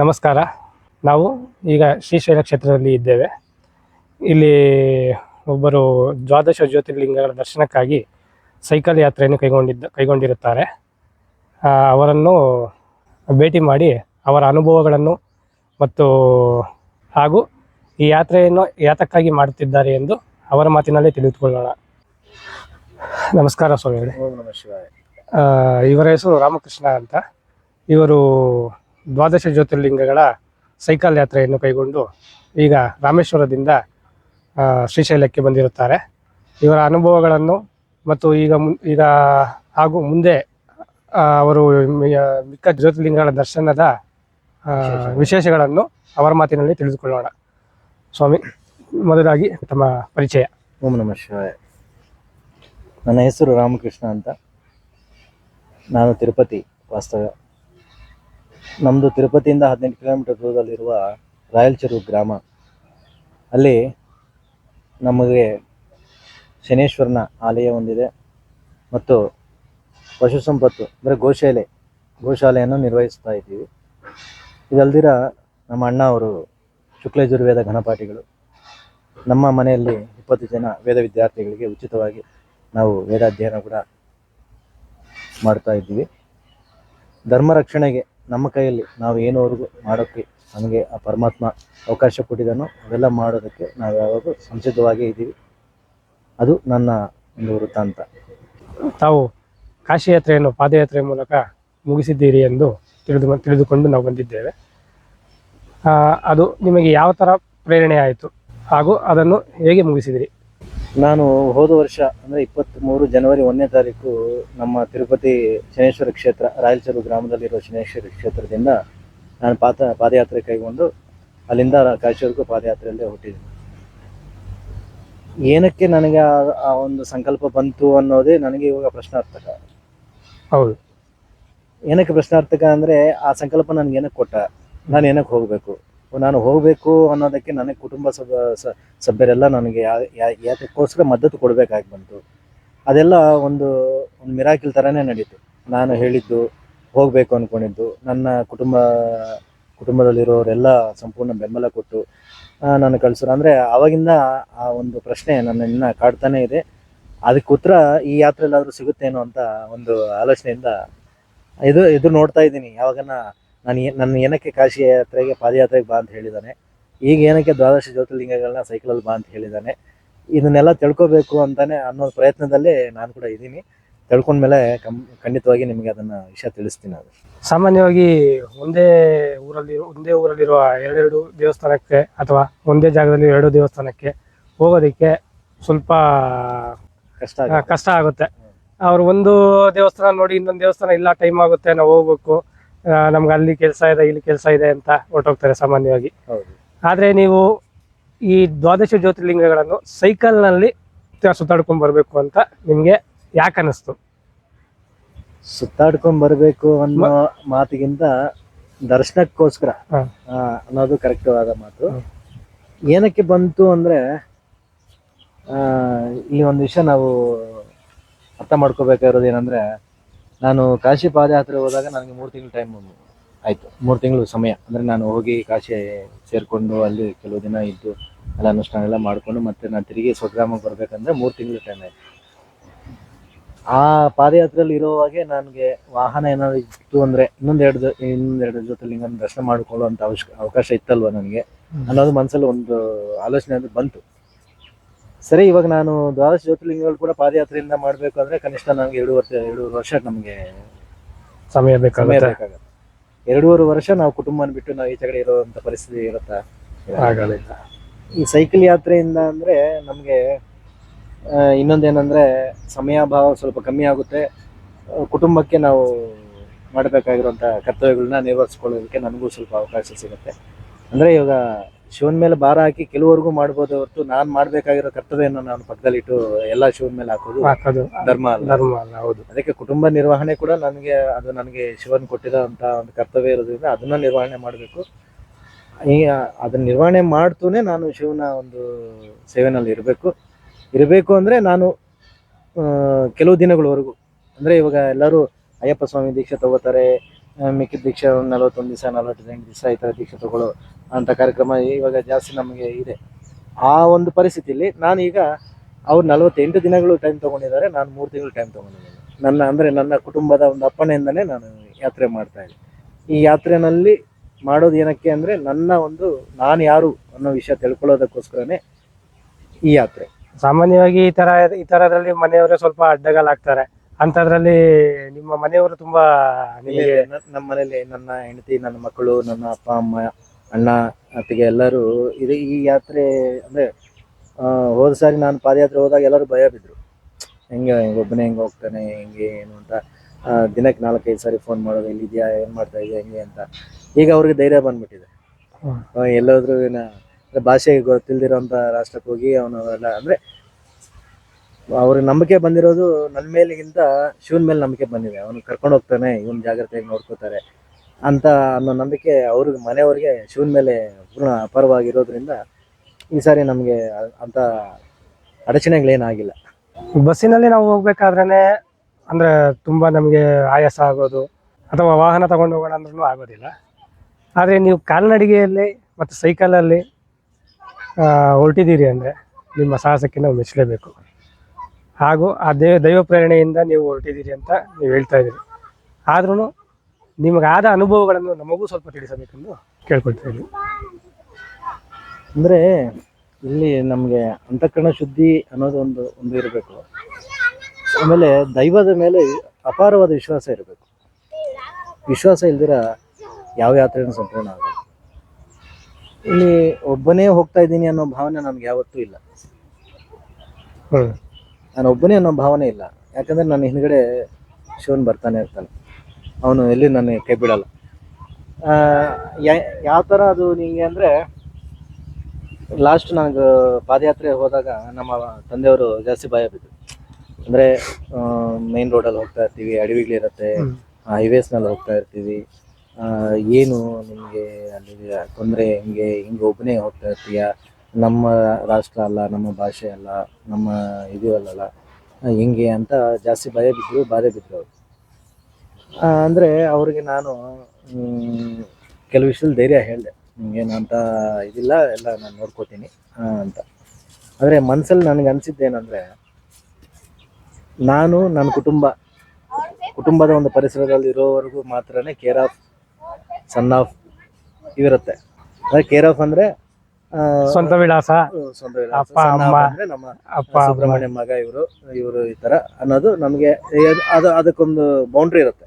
ನಮಸ್ಕಾರ. ನಾವು ಈಗ ಶ್ರೀಶೈಲ ಕ್ಷೇತ್ರದಲ್ಲಿ ಇದ್ದೇವೆ. ಇಲ್ಲಿ ಒಬ್ಬರು ದ್ವಾದಶ ಜ್ಯೋತಿರ್ಲಿಂಗಗಳ ದರ್ಶನಕ್ಕಾಗಿ ಸೈಕಲ್ ಯಾತ್ರೆಯನ್ನು ಕೈಗೊಂಡಿದ್ದ ಕೈಗೊಂಡಿರುತ್ತಾರೆ. ಅವರನ್ನು ಭೇಟಿ ಮಾಡಿ ಅವರ ಅನುಭವಗಳನ್ನು ಮತ್ತು ಹಾಗೂ ಈ ಯಾತ್ರೆಯನ್ನು ಯಾತಕ್ಕಾಗಿ ಮಾಡುತ್ತಿದ್ದಾರೆ ಎಂದು ಅವರ ಮಾತಿನಲ್ಲೇ ತಿಳಿದುಕೊಳ್ಳೋಣ. ನಮಸ್ಕಾರ ಸ್ವಾಮಿ ಇವರ ಹೆಸರು ರಾಮಕೃಷ್ಣ ಅಂತ. ಇವರು ದ್ವಾದಶ ಜ್ಯೋತಿರ್ಲಿಂಗಗಳ ಸೈಕಲ್ ಯಾತ್ರೆಯನ್ನು ಕೈಗೊಂಡು ಈಗ ರಾಮೇಶ್ವರದಿಂದ ಶ್ರೀಶೈಲಕ್ಕೆ ಬಂದಿರುತ್ತಾರೆ. ಇವರ ಅನುಭವಗಳನ್ನು ಮತ್ತು ಈಗ ಈಗ ಹಾಗೂ ಮುಂದೆ ಅವರು ಮಿಕ್ಕ ಜ್ಯೋತಿರ್ಲಿಂಗಗಳ ದರ್ಶನದ ವಿಶೇಷಗಳನ್ನು ಅವರ ಮಾತಿನಲ್ಲಿ ತಿಳಿದುಕೊಳ್ಳೋಣ. ಸ್ವಾಮಿ ಮೊದಲಾಗಿ ತಮ್ಮ ಪರಿಚಯ. ಓಂ ನಮಃ ಶಿವಾಯ. ನನ್ನ ಹೆಸರು ರಾಮಕೃಷ್ಣ ಅಂತ. ನಾನು ತಿರುಪತಿ ವಾಸ್ತವ್ಯ ನಮ್ಮದು ತಿರುಪತಿಯಿಂದ ಹದಿನೆಂಟು ಕಿಲೋಮೀಟರ್ ದೂರದಲ್ಲಿರುವ ರಾಯಲ್ಚೂರು ಗ್ರಾಮ. ಅಲ್ಲಿ ನಮಗೆ ಶನೇಶ್ವರನ ಆಲಯ ಹೊಂದಿದೆ ಮತ್ತು ಪಶು ಸಂಪತ್ತು, ಅಂದರೆ ಗೋಶಾಲೆ, ಗೋಶಾಲೆಯನ್ನು ನಿರ್ವಹಿಸ್ತಾ ಇದ್ದೀವಿ. ಇದಲ್ದಿರ ನಮ್ಮ ಅಣ್ಣ ಅವರು ಶುಕ್ಲಯಜುರ್ವೇದ ಘನಪಾಠಿಗಳು ನಮ್ಮ ಮನೆಯಲ್ಲಿ ಇಪ್ಪತ್ತು ಜನ ವೇದ ವಿದ್ಯಾರ್ಥಿಗಳಿಗೆ ಉಚಿತವಾಗಿ ನಾವು ವೇದಾಧ್ಯಯನ ಕೂಡ ಮಾಡ್ತಾ ಇದ್ದೀವಿ. ಧರ್ಮ ರಕ್ಷಣೆಗೆ ನಮ್ಮ ಕೈಯಲ್ಲಿ ನಾವು ಏನೋವರೆಗೂ ಮಾಡೋಕ್ಕೆ ನಮಗೆ ಆ ಪರಮಾತ್ಮ ಅವಕಾಶ ಕೊಟ್ಟಿದ್ದಾನೋ ಅವೆಲ್ಲ ಮಾಡೋದಕ್ಕೆ ನಾವು ಯಾವಾಗಲೂ ಸಂಸಿದ್ಧವಾಗಿ ಇದ್ದೀವಿ. ಅದು ನನ್ನ ಒಂದು ವೃತ್ತಾಂತ. ತಾವು ಕಾಶಿ ಯಾತ್ರೆಯನ್ನು ಪಾದಯಾತ್ರೆ ಮೂಲಕ ಮುಗಿಸಿದ್ದೀರಿ ಎಂದು ತಿಳಿದು ತಿಳಿದುಕೊಂಡು ನಾವು ಬಂದಿದ್ದೇವೆ. ಅದು ನಿಮಗೆ ಯಾವ ಥರ ಪ್ರೇರಣೆ ಆಯಿತು? ಹಾಗೂ ಅದನ್ನು ಹೇಗೆ ಮುಗಿಸಿದಿರಿ? ನಾನು ಹೋದ ವರ್ಷ ಅಂದರೆ ಇಪ್ಪತ್ತ್ಮೂರು ಜನವರಿ ಒಂದನೇ ತಾರೀಕು ನಮ್ಮ ತಿರುಪತಿ ಶನೇಶ್ವರ ಕ್ಷೇತ್ರ ರಾಯಚೂರು ಗ್ರಾಮದಲ್ಲಿರುವ ಶನೇಶ್ವರ ಕ್ಷೇತ್ರದಿಂದ ನಾನು ಪಾದ ಪಾದಯಾತ್ರೆ ಕೈಗೊಂಡು ಅಲ್ಲಿಂದ ಕಾಶಿವರೆಗೂ ಪಾದಯಾತ್ರೆಯಲ್ಲೇ ಹುಟ್ಟಿದ್ದೀನಿ. ಏನಕ್ಕೆ ನನಗೆ ಆ- ಆ ಒಂದು ಸಂಕಲ್ಪ ಬಂತು ಅನ್ನೋದೇ ನನಗೆ ಇವಾಗ ಪ್ರಶ್ನಾರ್ಥಕ. ಹೌದು. ಏನಕ್ಕೆ ಪ್ರಶ್ನಾರ್ಥಕ ಅಂದರೆ ಆ ಸಂಕಲ್ಪ ನನಗೆ ಏನಕ್ಕೆ ಕೊಟ್ಟ? ನಾನು ಏನಕ್ಕೆ ಹೋಗಬೇಕು? ನಾನು ಹೋಗಬೇಕು ಅನ್ನೋದಕ್ಕೆ ನನಗೆ ಕುಟುಂಬ ಸಭ, ಸ- ಸಭ್ಯರೆಲ್ಲ ನನಗೆ ಯಾತಕ್ಕೋಸ್ಕರ ಮದ್ದತು ಕೊಡಬೇಕಾಗಿ ಬಂತು. ಅದೆಲ್ಲ ಒಂದು ಒಂದು ಮಿರಾಕಿಲ್ ಥರನೇ ನಡೀತು. ನಾನು ಹೇಳಿದ್ದು, ಹೋಗಬೇಕು ಅಂದ್ಕೊಂಡಿದ್ದು ನನ್ನ ಕುಟುಂಬ, ಕುಟುಂಬದಲ್ಲಿರೋರೆಲ್ಲ ಸಂಪೂರ್ಣ ಬೆಂಬಲ ಕೊಟ್ಟು ನಾನು ಕಳಿಸೋರು. ಅಂದರೆ ಆವಾಗಿಂದ ಆ ಒಂದು ಪ್ರಶ್ನೆ ನನ್ನ ಇನ್ನ ಕಾಡ್ತಾನೆ ಇದೆ. ಅದಕ್ಕೆ ಉತ್ತರ ಈ ಯಾತ್ರೆಯಲ್ಲಾದರೂ ಸಿಗುತ್ತೇನೋ ಅಂತ ಒಂದು ಆಲೋಚನೆಯಿಂದ ಇದು ಇದು ನೋಡ್ತಾ ಇದ್ದೀನಿ. ಯಾವಾಗನ ನಾನು ನನ್ನ ಏನಕ್ಕೆ ಕಾಶಿ ಯಾತ್ರೆಗೆ ಪಾದಯಾತ್ರೆಗೆ ಬಾ ಅಂತ ಹೇಳಿದ್ದಾನೆ ಈಗ ಏನಕ್ಕೆ ದ್ವಾದಶ ಜ್ಯೋತಿರ್ಲಿಂಗಗಳನ್ನ ಸೈಕಲಲ್ಲಿ ಬಾ ಅಂತ ಹೇಳಿದ್ದಾನೆ ಇದನ್ನೆಲ್ಲ ತಿಳ್ಕೊಬೇಕು ಅಂತಾನೆ ಅನ್ನೋ ಪ್ರಯತ್ನದಲ್ಲೇ ನಾನು ಕೂಡ ಇದ್ದೀನಿ. ತಿಳ್ಕೊಂಡ್ಮೇಲೆ ಕಂ ಖಂಡಿತವಾಗಿ ನಿಮಗೆ ಅದನ್ನ ವಿಷಯ ತಿಳಿಸ್ತೀನಿ ಅದು ಸಾಮಾನ್ಯವಾಗಿ ಒಂದೇ ಊರಲ್ಲಿ ಒಂದೇ ಊರಲ್ಲಿರುವ ಎರಡೆರಡು ದೇವಸ್ಥಾನಕ್ಕೆ ಅಥವಾ ಒಂದೇ ಜಾಗದಲ್ಲಿ ಎರಡು ದೇವಸ್ಥಾನಕ್ಕೆ ಹೋಗೋದಕ್ಕೆ ಸ್ವಲ್ಪ ಕಷ್ಟ. ಕಷ್ಟ ಆಗುತ್ತೆ. ಅವ್ರು ಒಂದು ದೇವಸ್ಥಾನ ನೋಡಿ ಇನ್ನೊಂದು ದೇವಸ್ಥಾನ ಇಲ್ಲ ಟೈಮ್ ಆಗುತ್ತೆ ನಾವು ಹೋಗ್ಬೇಕು. ನಮ್ಗೆ ಅಲ್ಲಿ ಕೆಲಸ ಇದೆ ಇಲ್ಲಿ ಕೆಲಸ ಇದೆ ಅಂತ ಹೊರಟೋಗ್ತಾರೆ ಸಾಮಾನ್ಯವಾಗಿ. ಆದರೆ ನೀವು ಈ ದ್ವಾದಶ ಜ್ಯೋತಿರ್ಲಿಂಗಗಳನ್ನು ಸೈಕಲ್ನಲ್ಲಿ ಸುತ್ತಾಡ್ಕೊಂಡು ಬರಬೇಕು ಅಂತ ನಿಮಗೆ ಯಾಕೆ ಅನಿಸ್ತು? ಸುತ್ತಾಡ್ಕೊಂಡ್ ಬರಬೇಕು ಅನ್ನೋ ಮಾತಿಗಿಂತ ದರ್ಶನಕ್ಕೋಸ್ಕರ ಆ, ಅನ್ನೋದು ಕರೆಕ್ಟ್ ಆದ ಮಾತು. ಏನಕ್ಕೆ ಬಂತು ಅಂದ್ರೆ ಆ, ಇಲ್ಲಿ ಒಂದು ವಿಷಯ ನಾವು ಅರ್ಥ ಮಾಡ್ಕೋಬೇಕಾಗಿರೋದು ಏನಂದ್ರೆ ನಾನು ಕಾಶಿ ಪಾದಯಾತ್ರೆ ಹೋದಾಗ ನನಗೆ ಮೂರು ತಿಂಗಳು ಟೈಮ್ ಆಯ್ತು. ಮೂರು ತಿಂಗಳು ಸಮಯ. ಅಂದ್ರೆ ನಾನು ಹೋಗಿ ಕಾಶಿ ಸೇರ್ಕೊಂಡು ಅಲ್ಲಿ ಕೆಲವು ದಿನ ಇದ್ದು ಅಲ್ಲಿ ಅನುಷ್ಠಾನ ಎಲ್ಲ ಮಾಡ್ಕೊಂಡು ಮತ್ತೆ ನಾನು ತಿರುಗಿ ಸ್ವಗ್ರಾಮಕ್ಕೆ ಬರ್ಬೇಕಂದ್ರೆ ಮೂರು ತಿಂಗಳು ಟೈಮ್ ಆಯ್ತು. ಆ ಪಾದಯಾತ್ರೆಯಲ್ಲಿ ಇರೋವಾಗೆ ನನಗೆ ವಾಹನ ಏನಾದ್ರು ಇತ್ತು ಅಂದ್ರೆ ಇನ್ನೊಂದೆರಡು ಇನ್ನೊಂದೆರಡು ಜೊತೆಲಿ ದರ್ಶನ ಮಾಡ್ಕೊಳ್ಳುವಂತ ಅವಶ್ಯ ಅವಕಾಶ ಇತ್ತಲ್ವ ನನಗೆ? ಅನ್ನೋದು ಮನಸ್ಸಲ್ಲಿ ಒಂದು ಆಲೋಚನೆ ಅದು ಬಂತು. ಸರಿ ಇವಾಗ ನಾನು ದ್ವಾದಶ ಜ್ಯೋತಿರ್ಲಿಂಗಗಳು ಕೂಡ ಪಾದಯಾತ್ರೆಯಿಂದ ಮಾಡಬೇಕು ಅಂದ್ರೆ ಕನಿಷ್ಠ ನನಗೆ ಎರಡು ವರ್ಷ ಎರಡೂವರೆ ವರ್ಷ ನಮಗೆ ಸಮಯ ಸಮಯ ಬೇಕಾಗುತ್ತೆ. ಬೇಕಾಗುತ್ತೆ ಎರಡೂವರೆ ವರ್ಷ ನಾವು ಕುಟುಂಬನ ಬಿಟ್ಟು ನಾವು ಈಚೆ ಕಡೆ ಇರುವಂತ ಪರಿಸ್ಥಿತಿ ಇರುತ್ತಾ? ಆಗಲಿಲ್ಲ ಈ ಸೈಕಲ್ ಯಾತ್ರೆಯಿಂದ ಅಂದ್ರೆ ನಮಗೆ ಇನ್ನೊಂದೇನಂದ್ರೆ ಸಮಯಾಭಾವ ಸ್ವಲ್ಪ ಕಮ್ಮಿ ಆಗುತ್ತೆ. ಆ, ಕುಟುಂಬಕ್ಕೆ ನಾವು ಮಾಡಬೇಕಾಗಿರುವಂಥ ಕರ್ತವ್ಯಗಳನ್ನ ನಿರ್ವಹಿಸ್ಕೊಳ್ಳೋದಕ್ಕೆ ನನಗೂ ಸ್ವಲ್ಪ ಅವಕಾಶ ಸಿಗುತ್ತೆ. ಅಂದ್ರೆ ಇವಾಗ ಶಿವನ ಮೇಲೆ ಭಾರ ಹಾಕಿ ಕೆಲವರೆಗೂ ಮಾಡ್ಬೋದು ಹೊರತು ನಾನು ಮಾಡಬೇಕಾಗಿರೋ ಕರ್ತವ್ಯನ ನಾನು ಪಕ್ಕದಲ್ಲಿಟ್ಟು ಎಲ್ಲ ಶಿವನ ಮೇಲೆ ಹಾಕೋದು. ಹಾಕೋದು. ಧರ್ಮ ಅಲ್ಲ. ಧರ್ಮ ಅಲ್ಲ ಹೌದು. ಅದಕ್ಕೆ ಕುಟುಂಬ ನಿರ್ವಹಣೆ ಕೂಡ ನನಗೆ ಅದು ನನಗೆ ಶಿವನ್ ಕೊಟ್ಟಿರೋಂಥ ಒಂದು ಕರ್ತವ್ಯ ಇರೋದ್ರಿಂದ ಅದನ್ನ ನಿರ್ವಹಣೆ ಮಾಡಬೇಕು. ಈ ಅದನ್ನ ನಿರ್ವಹಣೆ ಮಾಡ್ತೂನೆ ನಾನು ಶಿವನ ಒಂದು ಸೇವೆನಲ್ಲಿ ಇರಬೇಕು. ಇರಬೇಕು ಅಂದರೆ ನಾನು ಕೆಲವು ದಿನಗಳವರೆಗೂ. ಅಂದರೆ ಇವಾಗ ಎಲ್ಲರೂ ಅಯ್ಯಪ್ಪ ಸ್ವಾಮಿ ದೀಕ್ಷೆ ತಗೋತಾರೆ ಮಿಕ್ಕಿದ ದೀಕ್ಷೆ ಒಂದು ನಲವತ್ತೊಂದು ದಿವಸ ನಲವತ್ತೈದು ದಿವಸ ಈ ಥರ ದೀಕ್ಷೆ ತಗೊಳ್ಳೋ ಅಂತ ಕಾರ್ಯಕ್ರಮ ಇವಾಗ ಜಾಸ್ತಿ ನಮಗೆ ಇದೆ. ಆ ಒಂದು ಪರಿಸ್ಥಿತಿಯಲ್ಲಿ ನಾನೀಗ ಅವ್ರು ನಲವತ್ತೆಂಟು ದಿನಗಳು ಟೈಮ್ ತೊಗೊಂಡಿದ್ದಾರೆ ನಾನು ಮೂರು ತಿಂಗಳು ಟೈಮ್ ತೊಗೊಂಡಿದ್ದೇನೆ. ನನ್ನ ಅಂದರೆ ನನ್ನ ಕುಟುಂಬದ ಒಂದು ಅಪ್ಪಣೆಯಿಂದನೇ ನಾನು ಯಾತ್ರೆ ಮಾಡ್ತಾ ಇದ್ದೆ. ಈ ಯಾತ್ರೆನಲ್ಲಿ ಮಾಡೋದು ಏನಕ್ಕೆ ಅಂದರೆ ನನ್ನ ಒಂದು ನಾನು ಯಾರು ಅನ್ನೋ ವಿಷಯ ತಿಳ್ಕೊಳ್ಳೋದಕ್ಕೋಸ್ಕರನೇ ಈ ಯಾತ್ರೆ. ಸಾಮಾನ್ಯವಾಗಿ ಈ ತರ ಈ ತರದಲ್ಲಿ ಮನೆಯವರೇ ಸ್ವಲ್ಪ ಅಡ್ಡಗಾಲಾಗ್ತಾರೆ. ಅಂಥದ್ರಲ್ಲಿ ನಿಮ್ಮ ಮನೆಯವರು ತುಂಬಾ ನಿಮಗೆ ನಮ್ಮ ಮನೇಲಿ ನನ್ನ ಹೆಂಡತಿ ನನ್ನ ಮಕ್ಕಳು ನನ್ನ ಅಪ್ಪ ಅಮ್ಮ ಅಣ್ಣ ಅತ್ತಿಗೆ ಎಲ್ಲರೂ ಇದು ಈ ಯಾತ್ರೆ ಅಂದ್ರೆ ಆ, ಹೋದ ಸಾರಿ ನಾನು ಪಾದಯಾತ್ರೆ ಹೋದಾಗ ಎಲ್ಲರೂ ಭಯ ಬಿದ್ರು. ಹೆಂಗೆ ಒಬ್ಬನೇ ಹೆಂಗೆ ಹೋಗ್ತಾನೆ ಹೆಂಗೆ ಏನು ಅಂತ. ದಿನಕ್ಕೆ ನಾಲ್ಕೈದು ಸಾರಿ ಫೋನ್ ಮಾಡೋದು ಎಲ್ಲಿದೆಯಾ ಏನು ಮಾಡ್ತಾ ಇದೆಯಾ ಹೆಂಗೆ ಅಂತ. ಈಗ ಅವ್ರಿಗೆ ಧೈರ್ಯ ಬಂದ್ಬಿಟ್ಟಿದೆ. ಎಲ್ಲೋದ್ರು ಭಾಷೆ ಗೊತ್ತಿಲ್ದಿರೋಂಥ ರಾಷ್ಟ್ರಕ್ಕೆ ಹೋಗಿ ಅವನು ಎಲ್ಲ ಅಂದ್ರೆ ಅವ್ರಿಗೆ ನಂಬಿಕೆ ಬಂದಿರೋದು ನನ್ನ ಮೇಲಿಗಿಂತ ಶಿವನ ಮೇಲೆ ನಂಬಿಕೆ ಬಂದಿದೆ. ಅವನು ಕರ್ಕೊಂಡು ಹೋಗ್ತಾನೆ ಇವನ್ ಜಾಗ್ರತೆಯಾಗಿ ನೋಡ್ಕೋತಾರೆ. ಅಂತ ಅನ್ನೋ ನಂಬಿಕೆ ಅವ್ರಿಗೆ ಮನೆಯವ್ರಿಗೆ ಶಿವನ ಮೇಲೆ ಪೂರ್ಣ ಅಪಾರವಾಗಿರೋದ್ರಿಂದ ಈ ಸಾರಿ ನಮಗೆ ಅಂತ ಅಡಚಣೆಗಳೇನಾಗಿಲ್ಲ. ಬಸ್ಸಿನಲ್ಲಿ ನಾವು ಹೋಗ್ಬೇಕಾದ್ರೆ ಅಂದರೆ ತುಂಬ ನಮಗೆ ಆಯಾಸ ಆಗೋದು ಅಥವಾ ವಾಹನ ತಗೊಂಡು ಹೋಗೋಣ ಅಂದ್ರೂ ಆಗೋದಿಲ್ಲ. ಆದರೆ ನೀವು ಕಾಲ್ನಡಿಗೆಯಲ್ಲಿ ಮತ್ತು ಸೈಕಲಲ್ಲಿ ಹೊರಟಿದ್ದೀರಿ ಅಂದರೆ ನಿಮ್ಮ ಸಾಹಸಕ್ಕೆ ನಾವು ಮೆಚ್ಚಲೇಬೇಕು. ಹಾಗೂ ಆ ದೇವ ದೈವ ಪ್ರೇರಣೆಯಿಂದ ನೀವು ಹೊರಟಿದ್ದೀರಿ ಅಂತ ನೀವು ಹೇಳ್ತಾ ಇದ್ದೀರಿ. ಆದ್ರೂ ನಿಮಗಾದ ಅನುಭವಗಳನ್ನು ನಮಗೂ ಸ್ವಲ್ಪ ತಿಳಿಸಬೇಕೆಂದು ಕೇಳ್ಕೊಳ್ತಾ ಅಂದ್ರೆ ಇಲ್ಲಿ ನಮಗೆ ಅಂತಃಕರಣ ಶುದ್ಧಿ ಅನ್ನೋದು ಒಂದು ಒಂದು ಇರಬೇಕು. ಆಮೇಲೆ ದೈವದ ಮೇಲೆ ಅಪಾರವಾದ ವಿಶ್ವಾಸ ಇರಬೇಕು. ವಿಶ್ವಾಸ ಇಲ್ದಿರ ಯಾವ ಯಾತ್ರೆಯನ್ನು ಸಂಪೂರ್ಣ ಆಗಲ್ಲ. ಇಲ್ಲಿ ಒಬ್ಬನೇ ಹೋಗ್ತಾ ಇದ್ದೀನಿ ಅನ್ನೋ ಭಾವನೆ ನನಗೆ ಯಾವತ್ತೂ ಇಲ್ಲ. ನಾನು ಒಬ್ಬನೇ ಅನ್ನೋ ಭಾವನೆ ಇಲ್ಲ. ಯಾಕಂದ್ರೆ ನನ್ನ ಹಿಂದ್ಗಡೆ ಶಿವನ್ ಬರ್ತಾನೆ ಇರ್ತಾನೆ. ಅವನು ಎಲ್ಲಿ ನನಗೆ ಕೈ ಬಿಡಲ್ಲ. ಯಾವ ಥರ ಅದು ನಿಮಗೆ ಅಂದರೆ ಲಾಸ್ಟ್ ನನಗೆ ಪಾದಯಾತ್ರೆ ಹೋದಾಗ ನಮ್ಮ ತಂದೆಯವರು ಜಾಸ್ತಿ ಭಯ ಬಿದ್ದು ಅಂದರೆ ಮೇನ್ ರೋಡಲ್ಲಿ ಹೋಗ್ತಾ ಇರ್ತೀವಿ ಅಡವಿಗಳಿರುತ್ತೆ. ಹೈವೇಸ್ನಲ್ಲಿ ಹೋಗ್ತಾ ಇರ್ತೀವಿ. ಏನು ನಿಮಗೆ ಅಲ್ಲಿ ತೊಂದರೆ ಹಿಂಗೆ ಹಿಂಗೆ ಒಬ್ಬನೇ ಹೋಗ್ತಾ ಇರ್ತೀಯ? ನಮ್ಮ ರಾಷ್ಟ್ರ ಅಲ್ಲ ನಮ್ಮ ಭಾಷೆ ಅಲ್ಲ ನಮ್ಮ ಇದು ಅಲ್ಲಲ್ಲ ಹಿಂಗೆ ಅಂತ ಜಾಸ್ತಿ ಭಯ ಬಿದ್ದರು ಬಾಧೆ ಬಿದ್ದರು ಅವರು. ಅಂದರೆ ಅವ್ರಿಗೆ ನಾನು ಕೆಲವು ವಿಷಯದಲ್ಲಿ ಧೈರ್ಯ ಹೇಳಿದೆ. ನಿಮ್ಗೇನು ಅಂತ ಇದಿಲ್ಲ ಎಲ್ಲ ನಾನು ನೋಡ್ಕೋತೀನಿ ಅಂತ. ಆದರೆ ಮನಸ್ಸಲ್ಲಿ ನನಗೆ ಅನಿಸಿದ್ದೇನೆಂದರೆ ನಾನು ನನ್ನ ಕುಟುಂಬ ಕುಟುಂಬದ ಒಂದು ಪರಿಸರದಲ್ಲಿ ಇರೋವರೆಗೂ ಮಾತ್ರನೇ ಕೇರ್ ಆಫ್ ಸನ್ ಆಫ್ ಇವಿರುತ್ತೆ ಅಂದರೆ ಕೇರ್ ಆಫ್ ಅಂದರೆ ಸ್ವಂತ ವಿಳಾಸ ಸ್ವಂತ ಅಮ್ಮ, ಅಂದ್ರೆ ನಮ್ಮ ಅಪ್ಪ ಸುಬ್ರಹ್ಮಣ್ಯ ಮಗ ಇವರು ಇವರು ಈ ತರ ಅನ್ನೋದು ನಮಗೆ ಅದು ಅದಕ್ಕೊಂದು ಬೌಂಡ್ರಿ ಇರುತ್ತೆ.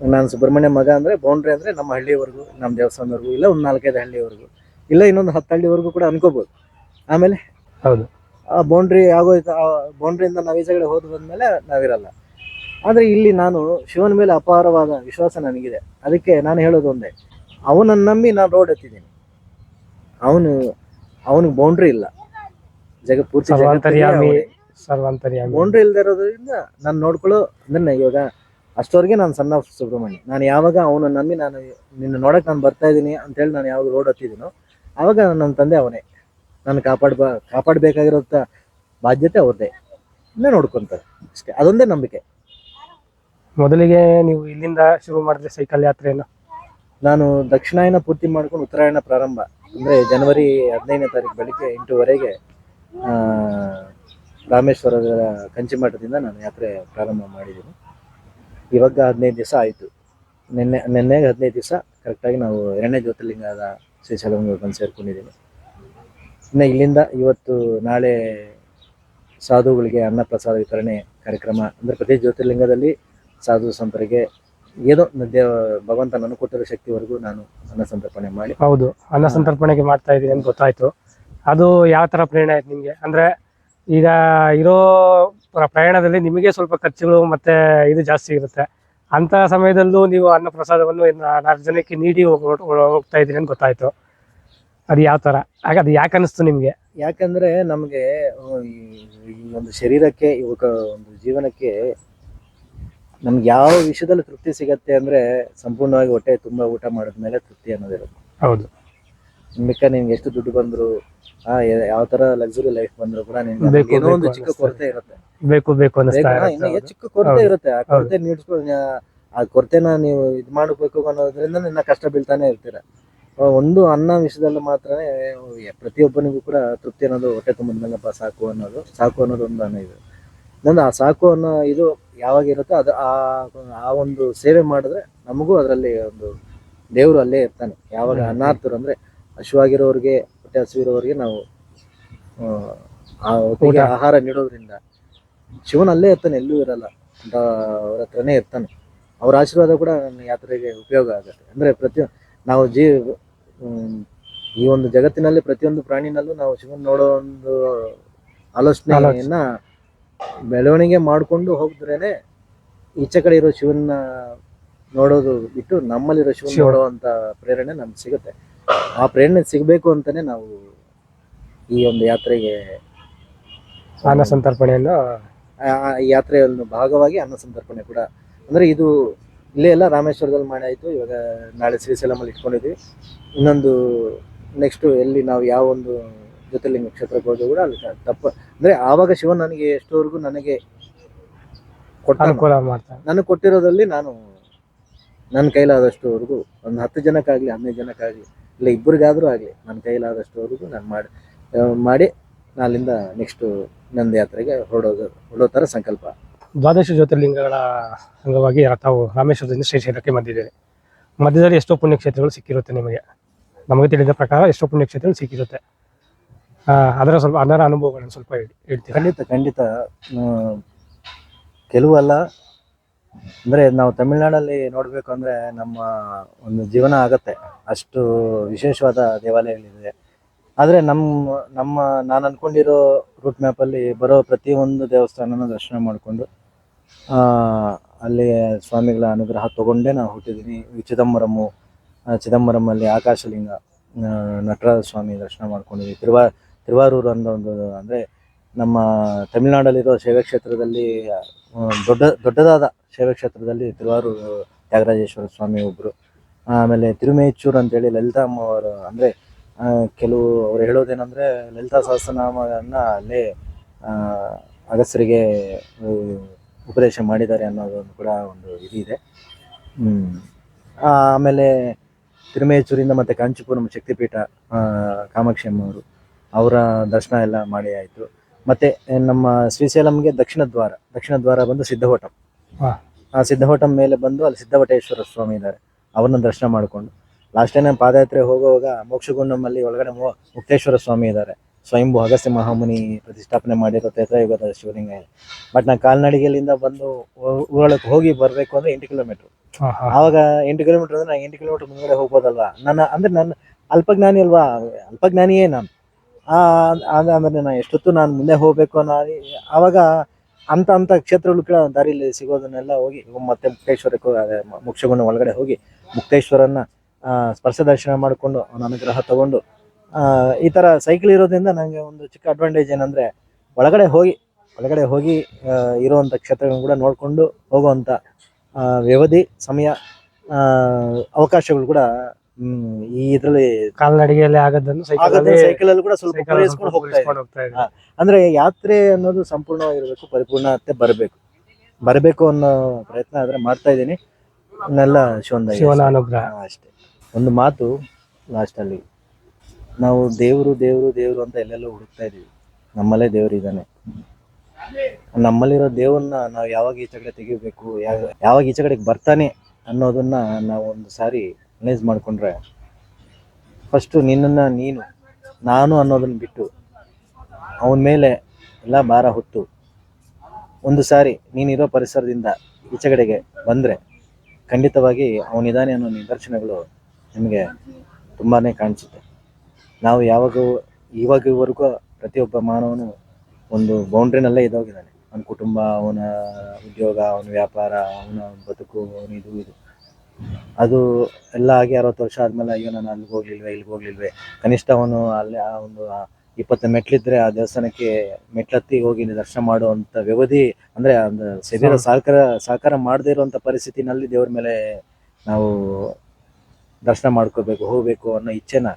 ನಾನು ಸುಬ್ರಹ್ಮಣ್ಯ ಮಗ ಅಂದ್ರೆ ಬೌಂಡ್ರಿ ಅಂದ್ರೆ ನಮ್ಮ ಹಳ್ಳಿವರೆಗೂ ನಮ್ಮ ದೇವಸ್ಥಾನದವರೆಗೂ ಇಲ್ಲ ಒಂದು ನಾಲ್ಕೈದು ಹಳ್ಳಿವರೆಗೂ. ಇಲ್ಲ ಇನ್ನೊಂದು ಹತ್ತು ಹಳ್ಳಿವರೆಗೂ ಕೂಡ ಅನ್ಕೋಬಹುದು ಆಮೇಲೆ ಹೌದು. ಆ ಬೌಂಡ್ರಿ ಆಗೋಯ್ತು ಆ ಬೌಂಡ್ರಿಯಿಂದ ನಾವು ಈಚೆಗಡೆ ಹೋದ್ ಬಂದ್ಮೇಲೆ ನಾವಿರಲ್ಲ. ಆದ್ರೆ ಇಲ್ಲಿ ನಾನು ಶಿವನ ಮೇಲೆ ಅಪಾರವಾದ ವಿಶ್ವಾಸ ನನಗಿದೆ. ಅದಕ್ಕೆ ನಾನು ಹೇಳೋದು ಒಂದೇ ಅವನನ್ನು ನಂಬಿ ನಾನು ರೋಡ್ ಎತ್ತಿದ್ದೀನಿ. ಅವನು ಅವನಿಗೆ ಬೌಂಡ್ರಿ ಇಲ್ಲ. ಜಗ ಪೂರ್ತಿ ಬೌಂಡ್ರಿ ಇಲ್ಲದೆ ಇರೋದ್ರಿಂದ ನಾನು ನೋಡ್ಕೊಳ್ಳೋ ಅಂದ್ರೆ ಇವಾಗ ಅಷ್ಟವರೆಗೆ ನಾನು ಸಣ್ಣ ಸುಬ್ರಹ್ಮಣ್ಯ. ನಾನು ಯಾವಾಗ ಅವನ ನಂಬಿ ನಾನು ನಿನ್ನ ನೋಡಕ್ಕೆ ನಾನು ಬರ್ತಾ ಇದ್ದೀನಿ ಅಂತೇಳಿ ನಾನು ಯಾವಾಗ ರೋಡ್ ಹತ್ತಿದ್ದೀನೋ ಆವಾಗ ನನ್ನ ತಂದೆ ಅವನೇ. ನಾನು ಕಾಪಾಡ್ಬ ಕಾಪಾಡಬೇಕಾಗಿರೋಂಥ ಬಾಧ್ಯತೆ ಅವ್ರದ್ದೇ ಇನ್ನೇ ನೋಡ್ಕೊಂತಾರೆ. ಅಷ್ಟೇ ಅದೊಂದೇ ನಂಬಿಕೆ. ಮೊದಲಿಗೆ ನೀವು ಇಲ್ಲಿಂದ ಶುರು ಮಾಡಿದ್ರೆ ಸೈಕಲ್ ಯಾತ್ರೆಯನ್ನು ನಾನು ದಕ್ಷಿಣಾಯನ ಪೂರ್ತಿ ಮಾಡ್ಕೊಂಡು ಉತ್ತರಾಯಣ ಪ್ರಾರಂಭ ಅಂದರೆ ಜನವರಿ ಹದಿನೈದನೇ ತಾರೀಕು ಬೆಳಿಗ್ಗೆ ಎಂಟೂವರೆಗೆ ರಾಮೇಶ್ವರದ ಕಂಚಿಮಠದಿಂದ ನಾನು ಯಾತ್ರೆ ಪ್ರಾರಂಭ ಮಾಡಿದ್ದೀನಿ. ಇವಾಗ ಹದಿನೈದು ದಿವಸ ಆಯಿತು. ನಿನ್ನೆ ನಿನ್ನೆಗೆ ಹದಿನೈದು ದಿವಸ ಕರೆಕ್ಟಾಗಿ ನಾವು ಎರಡನೇ ಜ್ಯೋತಿರ್ಲಿಂಗದ ಶ್ರೀಶೈಲಂಗೆ ಬಂದು ಸೇರ್ಕೊಂಡಿದ್ದೀನಿ ಇನ್ನು ಇಲ್ಲಿಂದ ಇವತ್ತು ನಾಳೆ ಸಾಧುಗಳಿಗೆ ಅನ್ನ ಪ್ರಸಾದ ವಿತರಣೆ ಕಾರ್ಯಕ್ರಮ ಅಂದರೆ ಪ್ರತಿ ಜ್ಯೋತಿರ್ಲಿಂಗದಲ್ಲಿ ಸಾಧು ಸಂತರಿಗೆ ಏನೋ ದೇವ ಭಗವಂತ ನನ್ನ ಕೊಟ್ಟಿರೋ ಶಕ್ತಿವರೆಗೂ ನಾನು ಅನ್ನ ಸಂತರ್ಪಣೆ ಮಾಡಿ. ಹೌದು ಅನ್ನ ಸಂತರ್ಪಣೆಗೆ ಮಾಡ್ತಾ ಇದ್ದೀನಿ ಅಂತ ಗೊತ್ತಾಯ್ತು. ಅದು ಯಾವ ತರ ಪ್ರೇರಣೆ ಆಯ್ತು ನಿಮಗೆ? ಅಂದ್ರೆ ಈಗ ಇರೋ ಪ್ರ- ಪ್ರಯಾಣದಲ್ಲಿ ನಿಮಗೆ ಸ್ವಲ್ಪ ಖರ್ಚುಗಳು ಮತ್ತೆ ಇದು ಜಾಸ್ತಿ ಇರುತ್ತೆ. ಅಂತ ಸಮಯದಲ್ಲೂ ನೀವು ಅನ್ನ ಪ್ರಸಾದವನ್ನು ನಾಲ್ಕು ಜನಕ್ಕೆ ನೀಡಿ ಹೋಗ್- ಹೋಗ್- ಹೋಗ್ತಾ ಇದ್ದೀನಿ ಅಂತ ಗೊತ್ತಾಯ್ತು. ಅದು ಯಾವ ತರ? ಹಾಗೆ ಅದು ಯಾಕೆ ಅನಿಸ್ತು ನಿಮಗೆ? ಯಾಕಂದ್ರೆ ನಮಗೆ ಈ ಈ ಒಂದು ಶರೀರಕ್ಕೆ ಇವಾಗ ಒಂದು ಜೀವನಕ್ಕೆ ನಮ್ಗೆ ಯಾವ ವಿಷಯದಲ್ಲಿ ತೃಪ್ತಿ ಸಿಗತ್ತೆ ಅಂದ್ರೆ ಸಂಪೂರ್ಣವಾಗಿ ಹೊಟ್ಟೆ ತುಂಬ ಊಟ ಮಾಡಿದ್ಮೇಲೆ ತೃಪ್ತಿ ಅನ್ನೋದಿರುತ್ತೆ. ಹೌದು. ಮಿಕ್ಕ ನಿಮ್ಗೆ ಎಷ್ಟು ದುಡ್ಡು ಬಂದ್ರು ಆ ಯಾವ ತರ ಲಕ್ಸುರಿ ಲೈಫ್ ಬಂದ್ರು ಕೂಡ ನಿಮ್ಗೆ ಬೇಕು, ಏನೋ ಒಂದು ಬೇಕು ಚಿಕ್ಕ ಕೊರತೆ ಇರುತ್ತೆ ಬೇಕು ಬೇಕು ಅನ್ನಿಸ್ತಾ ಬೇಕಾ? ಇನ್ನು. ಚಿಕ್ಕ ಕೊರತೆ ಹೌದು. ಇರುತ್ತೆ ಆ ಕೊರತೆ ನೀಡ್ಸ್ಕೊಂಡು ಆ ಕೊರತೆನ ನೀವು ಇದು ಮಾಡಬೇಕು ಅನ್ನೋದ್ರಿಂದ ನಿನ್ನ ಕಷ್ಟ ಬೀಳ್ತಾನೆ ಇರ್ತೀರ ಆ, ಒಂದು ಅನ್ನ ವಿಷಯದಲ್ಲಿ ಮಾತ್ರ ಪ್ರತಿಯೊಬ್ಬನಿಗೂ ಕೂಡ ತೃಪ್ತಿ ಅನ್ನೋದು ಹೊಟ್ಟೆ ತುಂಬಿದ್ಮೇಲಪ್ಪ ಸಾಕು ಅನ್ನೋದು ಸಾಕು ಅನ್ನೋದು ಒಂದು ಅನ್ನ ಇದು ನಂದು ಆ ಸಾಕು ಅನ್ನೋ ಇದು ಯಾವಾಗ ಇರುತ್ತೋ ಅದು ಆ ಆ ಒಂದು ಸೇವೆ ಮಾಡಿದ್ರೆ ನಮಗೂ ಅದರಲ್ಲಿ ಒಂದು ದೇವರು ಅಲ್ಲೇ ಇರ್ತಾನೆ ಯಾವಾಗ ಅನ್ನಾರ್ಥರು ಅಂದ್ರೆ ಹಶುವಾಗಿರೋರಿಗೆ ಹೊಟ್ಟೆ ಹಸಿವಿರೋರಿಗೆ ನಾವು ಆ. ಆಹಾರ ನೀಡೋದ್ರಿಂದ ಶಿವನ ಅಲ್ಲೇ ಇರ್ತಾನೆ ಎಲ್ಲೂ ಇರಲ್ಲ. ಅಂತ ಅವ್ರ ಹತ್ರನೇ ಇರ್ತಾನೆ. ಅವ್ರ ಆಶೀರ್ವಾದ ಕೂಡ ನನ್ನ ಯಾತ್ರೆಗೆ ಉಪಯೋಗ ಆಗುತ್ತೆ. ಅಂದ್ರೆ ಪ್ರತಿ ನಾವು ಜೀ ಈ ಒಂದು ಜಗತ್ತಿನಲ್ಲಿ ಪ್ರತಿಯೊಂದು ಪ್ರಾಣಿನಲ್ಲೂ ನಾವು ಶಿವನ್ ನೋಡೋ ಒಂದು ಆಲೋಚನೆಯನ್ನ ಬೆಳವಣಿಗೆ ಮಾಡ್ಕೊಂಡು ಹೋಗಿದ್ರೇನೆ ಈಚೆ ಕಡೆ ಇರೋ ಶಿವನ್ನ ನೋಡೋದು ಬಿಟ್ಟು ನಮ್ಮಲ್ಲಿರೋ ಶಿವನ್ ನೋಡೋ ನೋಡುವಂತ ಪ್ರೇರಣೆ ನಮ್ಗೆ ಸಿಗುತ್ತೆ. ಆ ಪ್ರೇರಣೆ ಸಿಗಬೇಕು ಅಂತಾನೆ ನಾವು ಈ ಒಂದು ಯಾತ್ರೆಗೆ ಅನ್ನ ಸಂತರ್ಪಣೆಯನ್ನು ಆ- ಆ ಯಾತ್ರೆಯ ಒಂದು ಭಾಗವಾಗಿ ಅನ್ನ ಸಂತರ್ಪಣೆ ಕೂಡ. ಅಂದ್ರೆ ಇದು ಇಲ್ಲೇ ಎಲ್ಲ ರಾಮೇಶ್ವರದಲ್ಲಿ ಮಾಡಿ ಆಯ್ತು. ಇವಾಗ ನಾಳೆ ಶ್ರೀಶೈಲಮಲ್ಲಿ ಇಟ್ಕೊಂಡಿದ್ವಿ. ಇನ್ನೊಂದು ನೆಕ್ಸ್ಟ್ ಎಲ್ಲಿ ನಾವು ಯಾವ ಒಂದು ಜ್ಯೋತಿರ್ಲಿಂಗ ಕ್ಷೇತ್ರಕ್ಕೆ ಹೋದ್ರು ಕೂಡ ಅಲ್ಲಿ ತಪ್ಪ ಅಂದ್ರೆ ಆವಾಗ ಶಿವ ನನಗೆ ಎಷ್ಟೋವರೆಗೂ ನನಗೆ ಕೊಟ್ಟ ಅನುಕೂಲ ಮಾಡ್ತಾರೆ ನನಗೆ ಕೊಟ್ಟಿರೋದ್ರಲ್ಲಿ ನಾನು ನನ್ನ ಕೈಲಾದಷ್ಟುವರೆಗೂ ಒಂದು ಹತ್ತು ಜನಕ್ಕಾಗಲಿ ಹದಿನೈದು ಜನಕ್ಕಾಗಲಿ ಇಲ್ಲ ಇಬ್ಬರಿಗಾದರೂ ಆಗಲಿ ನನ್ನ ಕೈಲಾದಷ್ಟುವರೆಗೂ ನಾನು ಮಾಡಿ ಮಾಡಿ ಅಲ್ಲಿಂದ ನೆಕ್ಸ್ಟ್ ನಂದು ಯಾತ್ರೆಗೆ ಹೊರಡೋದು ಹೊರಡೋ ಥರ ಸಂಕಲ್ಪ. ದ್ವಾದಶ ಜ್ಯೋತಿರ್ಲಿಂಗಗಳ ಅಂಗವಾಗಿ ತಾವು ರಾಮೇಶ್ವರದಿಂದ ಶ್ರೀಶೈಲಕ್ಕೆ ಬಂದಿದ್ದೇವೆ. ಮಧ್ಯದಲ್ಲಿ ಎಷ್ಟೋ ಪುಣ್ಯಕ್ಷೇತ್ರಗಳು ಸಿಕ್ಕಿರುತ್ತೆ ನಿಮಗೆ. ನಮಗೆ ತಿಳಿದ ಪ್ರಕಾರ ಎಷ್ಟೋ ಪುಣ್ಯಕ್ಷೇತ್ರಗಳು ಸಿಕ್ಕಿರುತ್ತೆ. ಅದರ ಸ್ವಲ್ಪ ಅದರ ಅನುಭವಗಳನ್ನು ಸ್ವಲ್ಪ ಹೇಳ್ತೀವಿ ಖಂಡಿತ ಖಂಡಿತ. ಕೆಲವಲ್ಲ ಅಂದ್ರೆ ನಾವು ತಮಿಳ್ನಾಡಲ್ಲಿ ನೋಡ್ಬೇಕು ಅಂದ್ರೆ ನಮ್ಮ ಒಂದು ಜೀವನ ಆಗತ್ತೆ. ಅಷ್ಟು ವಿಶೇಷವಾದ ದೇವಾಲಯಗಳಿದೆ. ಆದ್ರೆ ನಮ್ಮ ನಮ್ಮ, ನಾನು ಅನ್ಕೊಂಡಿರೋ ರೂಟ್ ಮ್ಯಾಪಲ್ಲಿ ಬರೋ ಪ್ರತಿಯೊಂದು ದೇವಸ್ಥಾನನ ದರ್ಶನ ಮಾಡಿಕೊಂಡು ಅಲ್ಲಿ ಸ್ವಾಮಿಗಳ ಅನುಗ್ರಹ ತಗೊಂಡೇ ನಾನು ಹುಟ್ಟಿದ್ದೀನಿ ಚಿದಂಬರಮು ಚಿದಂಬರಮಲ್ಲಿ ಆಕಾಶಲಿಂಗ ನಟರಾಜ ಸ್ವಾಮಿ ದರ್ಶನ ಮಾಡ್ಕೊಂಡಿದ್ವಿ. ತಿರುವ, ತಿರುವಾರೂರು ಅನ್ನೋ ಒಂದು, ಅಂದರೆ ನಮ್ಮ ತಮಿಳುನಾಡಲ್ಲಿರೋ ಶೈವ ಕ್ಷೇತ್ರದಲ್ಲಿ ದೊಡ್ಡ, ದೊಡ್ಡದಾದ ಶೈವ ಕ್ಷೇತ್ರದಲ್ಲಿ ತಿರುವಾರು ತ್ಯಾಗರಾಜೇಶ್ವರ ಸ್ವಾಮಿ ಒಬ್ಬರು ಆಮೇಲೆ ತಿರುಮೇಚೂರು ಅಂತೇಳಿ ಲಲಿತಾಮ್ಮ ಅವರು, ಅಂದರೆ ಕೆಲವು ಅವ್ರು ಹೇಳೋದೇನೆಂದರೆ, ಲಲಿತಾ ಸಹಸ್ರನಾಮವನ್ನು ಅಲ್ಲೇ ಅಗಸರಿಗೆ ಉಪದೇಶ ಮಾಡಿದ್ದಾರೆ ಅನ್ನೋದೊಂದು ಕೂಡ ಒಂದು ಇದಿದೆ. ಆಮೇಲೆ ತಿರುಮೇಚೂರಿಂದ ಮತ್ತು ಕಾಂಚಿಪುರಂ ಶಕ್ತಿಪೀಠ ಕಾಮಾಕ್ಷಿ ಅಮ್ಮವರು, ಅವರ ದರ್ಶನ ಎಲ್ಲ ಮಾಡಿ ಆಯಿತು. ಮತ್ತು ನಮ್ಮ ಶ್ರೀಶೈಲಂಗೆ ದಕ್ಷಿಣ ದ್ವಾರ ದಕ್ಷಿಣ ದ್ವಾರ ಬಂದು ಸಿದ್ಧವಟಂ ಹಾ. ಆ ಸಿದ್ಧವಟಂ ಮೇಲೆ ಬಂದು ಅಲ್ಲಿ ಸಿದ್ಧವಟೇಶ್ವರ ಸ್ವಾಮಿ ಇದ್ದಾರೆ. ಅವ್ರನ್ನ ದರ್ಶನ ಮಾಡಿಕೊಂಡು. ಲಾಸ್ಟ್ ಟೈಮ್ ಪಾದಯಾತ್ರೆ ಹೋಗುವಾಗ ಮೋಕ್ಷಗುಂಡಮಲ್ಲಿ ಒಳಗಡೆ ಮುಕ್ತೇಶ್ವರ ಸ್ವಾಮಿ ಇದ್ದಾರೆ. ಸ್ವಯಂಭು ಅಗಸ್ತ್ಯ ಮಹಾಮುನಿ ಪ್ರತಿಷ್ಠಾಪನೆ ಮಾಡಿರೋ ತೇತ್ರಯುಗದ ಶಿವಲಿಂಗ ಇದೆ. ಬಟ್ ನಾ ಕಾಲ್ನಡಿಗೆಯಲ್ಲಿಂದ ಬಂದು ಊರೊಳಕ್ಕೆ ಊರೊಳಗೆ ಹೋಗಿ ಬರಬೇಕು ಅಂದ್ರೆ ಎಂಟು ಕಿಲೋಮೀಟ್ರ್. ಆವಾಗ ಎಂಟು ಕಿಲೋಮೀಟರ್ ಅಂದ್ರೆ ನಾ ಎಂಟು ಕಿಲೋಮೀಟರ್ ಮುಂದೆ ಹೋಗ್ಬೋದಲ್ವಾ? ನನ್ನ ಅಂದ್ರೆ ನನ್ನ ಅಲ್ಪಜ್ಞಾನಿ ಅಲ್ವಾ? ಅಲ್ಪಜ್ಞಾನಿಯೇ ನಾನು. ಆ ಅದ್- ಅಂದ್ರೆ ನಾನು ಎಷ್ಟೊತ್ತು ನಾನು ಮುಂದೆ ಹೋಗ್ಬೇಕು ಅನ್ನೋ ಆವಾಗ ಅಂತ ಅಂತ ಕ್ಷೇತ್ರಗಳು ಕೂಡ ದಾರಿಲಿ ಸಿಗೋದನ್ನೆಲ್ಲ ಹೋಗಿ, ಮತ್ತೆ ಮುಕ್ತೇಶ್ವರಕ್ಕೆ ಮುಕ್ಷಗುಣ ಒಳಗಡೆ ಹೋಗಿ ಮುಕ್ತೇಶ್ವರನ್ನ ಸ್ಪರ್ಶ ದರ್ಶನ ಮಾಡಿಕೊಂಡು ಅವನ ಅನುಗ್ರಹ ತಗೊಂಡು ಈ ತರ ಸೈಕಲ್ ಇರೋದ್ರಿಂದ ನನಗೆ ಒಂದು ಚಿಕ್ಕ ಅಡ್ವಾಂಟೇಜ್ ಏನಂದ್ರೆ ಒಳಗಡೆ ಹೋಗಿ ಒಳಗಡೆ ಹೋಗಿ ಇರೋವಂಥ ಕ್ಷೇತ್ರಗಳನ್ನ ಕೂಡ ನೋಡ್ಕೊಂಡು ಹೋಗುವಂಥ ವ್ಯವಧಿ, ಸಮಯ ಅವಕಾಶಗಳು ಕೂಡ ಈ ಇದ್ರಲ್ಲಿ ಕಾಲ್ನಡಿಗೆಯಲ್ಲಿ ಆಗದನ್ನು ಸೈಕಲ್ ಅಲ್ಲಿ ಕೂಡ ಸ್ವಲ್ಪ ಪೂರೈಸ್ಕೊಂಡು ಹೋಗ್ತಾ ಇದೆ. ಅಂದ್ರೆ ಯಾತ್ರೆ ಅನ್ನೋದು ಸಂಪೂರ್ಣವಾಗಿರ್ಬೇಕು ಪರಿಪೂರ್ಣತೆ ಬರಬೇಕು. ಬರಬೇಕು ಅನ್ನೋ ಪ್ರಯತ್ನ ಆದ್ರೆ ಮಾಡ್ತಾ ಇದ್ದೀನಿ. ಇನ್ನೆಲ್ಲ ಶಿವನ ಶಿವನ ಅಷ್ಟೇ. ಅನುಗ್ರಹ. ಅಷ್ಟೇ. ಒಂದು ಮಾತು ಲಾಸ್ಟ್ ಅಲ್ಲಿ ನಾವು ದೇವರು ದೇವರು ದೇವರು ಅಂತ ಎಲ್ಲೆಲ್ಲ ಹುಡುಕ್ತಾ ಇದೀವಿ ನಮ್ಮಲ್ಲೇ ದೇವರು ಇದ್ದಾನೆ. ನಮ್ಮಲ್ಲಿರೋ ದೇವರನ್ನ ನಾವು ಯಾವಾಗ ಈಚೆ ಕಡೆ ತೆಗಿಬೇಕು ಯಾವ- ಯಾವಾಗ ಈಚೆ ಕಡೆಗೆ ಬರ್ತಾನೆ ಅನ್ನೋದನ್ನ ನಾವು ಒಂದು ಸಾರಿ ಅನಲೈಸ್ ಮಾಡ್ಕೊಂಡ್ರೆ ಫಸ್ಟು ನಿನ್ನನ್ನು ನೀನು, ನಾನು ಅನ್ನೋದನ್ನು ಬಿಟ್ಟು ಅವನ ಮೇಲೆ ಎಲ್ಲ ಭಾರ ಹೊತ್ತು ಒಂದು ಸಾರಿ ನೀನಿರೋ ಪರಿಸರದಿಂದ ಈಚೆಗಡೆಗೆ ಬಂದರೆ ಖಂಡಿತವಾಗಿ ಅವನಿದ್ದಾನೆ ಅನ್ನೋ ನಿದರ್ಶನಗಳು ನಿಮಗೆ ತುಂಬಾ ಕಾಣಿಸುತ್ತೆ. ನಾವು ಯಾವಾಗ, ಇವಾಗವರೆಗೂ ಪ್ರತಿಯೊಬ್ಬ ಮಾನವನು ಒಂದು ಬೌಂಡ್ರಿನಲ್ಲೇ ಇದ್ದೋಗಿದ್ದಾನೆ. ಅವನ ಕುಟುಂಬ, ಅವನ ಉದ್ಯೋಗ, ಅವನ ವ್ಯಾಪಾರ, ಅವನ ಬದುಕು, ಅವನ ಇದು ಇದು. ಅದು ಎಲ್ಲ ಆಗಿ ಅರವತ್ತು ವರ್ಷ ಆದ್ಮೇಲೆ ಅಯ್ಯೋ ನಾನು ಅಲ್ಲಿಗೆ ಹೋಗ್ಲಿಲ್ವೇ ಇಲ್ಲಿಗೆ ಹೋಗ್ಲಿಲ್ವೇ. ಕನಿಷ್ಠ ಅವನು ಅಲ್ಲಿ ಆ ಒಂದು ಆ ಇಪ್ಪತ್ತು ಮೆಟ್ಲಿದ್ರೆ ಆ ದೇವಸ್ಥಾನಕ್ಕೆ ಮೆಟ್ಲತ್ತಿ ಹೋಗಿ ದರ್ಶನ ಮಾಡುವಂತ ವ್ಯವಧಿ ಅಂದ್ರೆ ಒಂದು ಶರೀರ ಸಹಕಾರ ಸಹಕಾರ ಮಾಡದೇ ಇರುವಂತ ಪರಿಸ್ಥಿತಿನಲ್ಲಿ ದೇವ್ರ ಮೇಲೆ ನಾವು ದರ್ಶನ ಮಾಡ್ಕೋಬೇಕು ಹೋಗ್ಬೇಕು ಅನ್ನೋ ಇಚ್ಛೆನ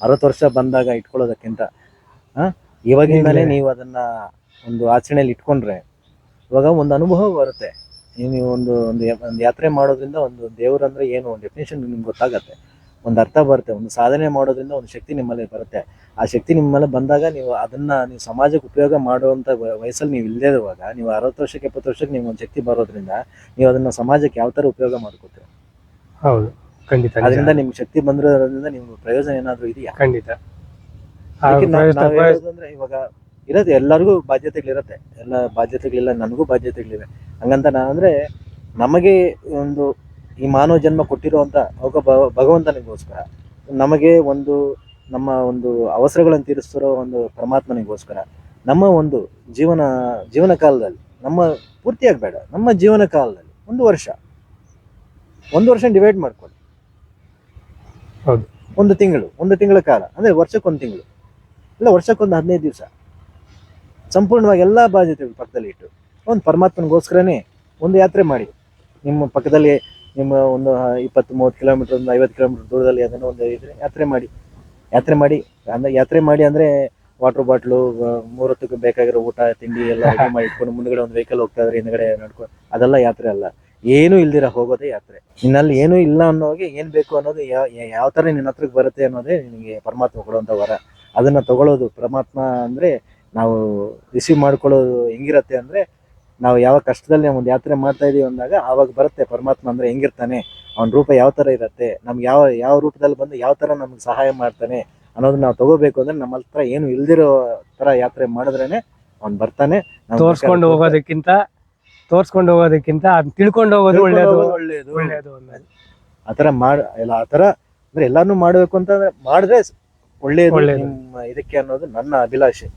ಅರವತ್ತು ವರ್ಷ ಬಂದಾಗ ಇಟ್ಕೊಳ್ಳೋದಕ್ಕಿಂತ ಆ, ಇವಾಗಿಂದಲೇ. ನೀವು ಅದನ್ನ ಒಂದು ಆಚರಣೆಯಲ್ಲಿ ಇಟ್ಕೊಂಡ್ರೆ ಇವಾಗ ಒಂದು ಅನುಭವ ಬರುತ್ತೆ. ನೀವು ಒಂದು ಒಂದು ಒಂದು ಯಾತ್ರೆ ಮಾಡೋದ್ರಿಂದ ಒಂದು ದೇವರಂದ್ರೆ ಏನು? ಒಂದು ಡೆಫಿನೇಷನ್ ನಿಮ್ಗೆ ಗೊತ್ತಾಗತ್ತೆ. ಒಂದು ಅರ್ಥ ಬರುತ್ತೆ. ಒಂದು ಸಾಧನೆ ಮಾಡೋದ್ರಿಂದ ಒಂದು ಶಕ್ತಿ ನಿಮ್ಮಲ್ಲಿ ಬರುತ್ತೆ. ಆ ಶಕ್ತಿ ನಿಮ್ಮಲ್ಲಿ ಬಂದಾಗ ನೀವು ಅದನ್ನ ನೀವು ಸಮಾಜಕ್ಕೆ ಉಪಯೋಗ ಮಾಡುವಂತ ವಯಸ್ಸಲ್ಲಿ ನೀವು ಇಲ್ಲದೇ ಇರುವಾಗ ನೀವು ಅರವತ್ತು ವರ್ಷಕ್ಕೆ ಎಪ್ಪತ್ತು ವರ್ಷಕ್ಕೆ ನಿಮ್ಗೆ ಒಂದು ಶಕ್ತಿ ಬರೋದ್ರಿಂದ ನೀವು ಅದನ್ನ ಸಮಾಜಕ್ಕೆ ಯಾವ ತರ ಉಪಯೋಗ ಮಾಡ್ಕೋತೀರ? ಹೌದು. ಖಂಡಿತ ಅದರಿಂದ ನಿಮ್ಗೆ ಶಕ್ತಿ ಬಂದಿರೋದ್ರಿಂದ ನಿಮ್ಗೆ ಪ್ರಯೋಜನ ಏನಾದರೂ ಇದೆಯಾ? ಖಂಡಿತ. ಅಂದ್ರೆ ಇವಾಗ ಇರತ್ತೆ ಎಲ್ಲರಿಗೂ ಬಾಧ್ಯತೆಗಳಿರುತ್ತೆ. ಎಲ್ಲ ಬಾಧ್ಯತೆಗಳಿಲ್ಲ ನನಗೂ ಬಾಧ್ಯತೆಗಳಿವೆ. ಹಂಗಂತ ನಾನು ಅಂದ್ರೆ ನಮಗೆ ಒಂದು ಈ ಮಾನವ ಜನ್ಮ ಕೊಟ್ಟಿರುವಂತ ಅವಕ ಭಗವಂತನಿಗೋಸ್ಕರ ನಮಗೆ ಒಂದು ನಮ್ಮ ಒಂದು ಅವಸರಗಳನ್ನು ತೀರಿಸ್ತಿರೋ ಒಂದು ಪರಮಾತ್ಮನಿಗೋಸ್ಕರ ನಮ್ಮ ಒಂದು ಜೀವನ ಜೀವನ ಕಾಲದಲ್ಲಿ ನಮ್ಮ ಪೂರ್ತಿಯಾಗಬೇಡ. ನಮ್ಮ ಜೀವನ ಕಾಲದಲ್ಲಿ ಒಂದು ವರ್ಷ ಒಂದು ವರ್ಷ ಡಿವೈಡ್ ಮಾಡ್ಕೊಳ್ಳಿ. ಹೌದು. ಒಂದು ತಿಂಗಳು ಒಂದು ತಿಂಗಳ ಕಾಲ ಅಂದ್ರೆ ವರ್ಷಕ್ಕೊಂದು ತಿಂಗಳು ಇಲ್ಲ ವರ್ಷಕ್ಕೊಂದು ಹದಿನೈದು ದಿವಸ. ಸಂಪೂರ್ಣವಾಗಿ ಎಲ್ಲ ಬಾಧ್ಯತೆಗಳು ಪಕ್ಕದಲ್ಲಿ ಇಟ್ಟು ಒಂದು ಪರಮಾತ್ಮನಿಗೋಸ್ಕರನೇ ಒಂದು ಯಾತ್ರೆ ಮಾಡಿ. ನಿಮ್ಮ ಪಕ್ಕದಲ್ಲಿ ನಿಮ್ಮ ಒಂದು ಇಪ್ಪತ್ತು ಮೂವತ್ತು ಕಿಲೋಮೀಟರ್ ಒಂದು ಐವತ್ತು ಕಿಲೋಮೀಟರ್ ದೂರದಲ್ಲಿ ಅದನ್ನು ಒಂದು ಇದ್ರೆ ಯಾತ್ರೆ ಮಾಡಿ. ಯಾತ್ರೆ ಮಾಡಿ ಅಂದರೆ ಯಾತ್ರೆ ಮಾಡಿ ಅಂದ್ರೆ ವಾಟರ್ ಬಾಟ್ಲು ಮೂರೊತ್ತಕ್ಕೆ ಬೇಕಾಗಿರೋ ಊಟ ತಿಂಡಿ ಎಲ್ಲ ಮಾಡಿ ಇಟ್ಕೊಂಡು ಮುಂದ್ಗಡೆ ಒಂದು ವೆಹಿಕಲ್ ಹೋಗ್ತಾ ಇದ್ರೆ ಹಿಂದ್ಗಡೆ ನಡ್ಕೊಂಡು ಅದೆಲ್ಲ ಯಾತ್ರೆ ಅಲ್ಲ. ಏನೂ ಇಲ್ದಿರ ಹೋಗೋದೇ ಯಾತ್ರೆ. ನಿನ್ನಲ್ಲಿ ಏನೂ ಇಲ್ಲ ಅನ್ನೋಗೆ ಏನು ಬೇಕು ಅನ್ನೋದು ಯಾವ ಯಾವ ಥರ ನಿನ್ನ ಹತ್ರಕ್ಕೆ ಬರುತ್ತೆ ಅನ್ನೋದೇ ನಿನಗೆ ಪರಮಾತ್ಮ ಕೊಡುವಂಥ ವರ. ಅದನ್ನ ತಗೊಳ್ಳೋದು ಪರಮಾತ್ಮ ಅಂದ್ರೆ ನಾವು ರಿಸೀವ್ ಮಾಡ್ಕೊಳ್ಳೋದು ಹೆಂಗಿರತ್ತೆ ಅಂದ್ರೆ ನಾವು ಯಾವ ಕಷ್ಟದಲ್ಲಿ ಒಂದು ಯಾತ್ರೆ ಮಾಡ್ತಾ ಇದೀವಿ ಅಂದಾಗ ಆವಾಗ ಬರುತ್ತೆ ಪರಮಾತ್ಮ ಅಂದ್ರೆ ಹೆಂಗಿರ್ತಾನೆ ಅವನ ರೂಪ ಯಾವ ತರ ಇರತ್ತೆ ನಮ್ಗೆ ಯಾವ ಯಾವ ರೂಪದಲ್ಲಿ ಬಂದು ಯಾವ ತರ ನಮ್ಗೆ ಸಹಾಯ ಮಾಡ್ತಾನೆ ಅನ್ನೋದನ್ನ ನಾವು ತಗೋಬೇಕು ಅಂದ್ರೆ ನಮ್ಮ ಹತ್ರ ಏನು ಇಲ್ದಿರೋ ತರ ಯಾತ್ರೆ ಮಾಡಿದ್ರೇನೆ ಅವ್ನ್ ಬರ್ತಾನೆ ತೋರಿಸ್ಕೊಂಡು ಹೋಗೋದಕ್ಕಿಂತ ತೋರ್ಸ್ಕೊಂಡು ಹೋಗೋದಕ್ಕಿಂತ ಅದ್ ತಿಳ್ಕೊಂಡು ಹೋಗೋದು ಒಳ್ಳೆಯದು ಒಳ್ಳೇದು ಒಳ್ಳೇದು ಒಳ್ಳೇದು ಅನ್ನೋದು. ಆತರ ಮಾಡ ಇಲ್ಲ ಆತರ ಅಂದ್ರೆ ಎಲ್ಲಾನು ಮಾಡ್ಬೇಕು ಅಂತಂದ್ರೆ ಮಾಡಿದ್ರೆ ಒಳ್ಳೇದು ಒಳ್ಳೇದು. ನಿಮ್ಮ ಇದಕ್ಕೆ ಅನ್ನೋದು ನನ್ನ ಅಭಿಲಾಷೆ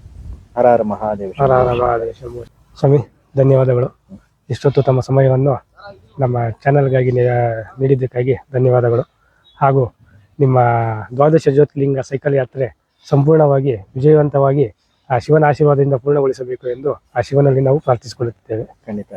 ಹರ ಹರ ಮಹಾದೇವ ಹರ ಹರ ಮಹಾದೇವ ಶಂಭೋ. ಸ್ವಾಮಿ ಧನ್ಯವಾದಗಳು. ಇಷ್ಟೊತ್ತು ತಮ್ಮ ಸಮಯವನ್ನು ನಮ್ಮ ಚಾನಲ್ಗಾಗಿ ನೀಡಿದ್ದಕ್ಕಾಗಿ ಧನ್ಯವಾದಗಳು. ಹಾಗೂ ನಿಮ್ಮ ದ್ವಾದಶ ಜ್ಯೋತಿರ್ಲಿಂಗ ಸೈಕಲ್ ಯಾತ್ರೆ ಸಂಪೂರ್ಣವಾಗಿ ವಿಜಯವಂತವಾಗಿ ಆ ಶಿವನ ಆಶೀರ್ವಾದದಿಂದ ಪೂರ್ಣಗೊಳಿಸಬೇಕು ಎಂದು ಆ ಶಿವನಲ್ಲಿ ನಾವು ಪ್ರಾರ್ಥಿಸಿಕೊಳ್ಳುತ್ತೇವೆ ಖಂಡಿತ.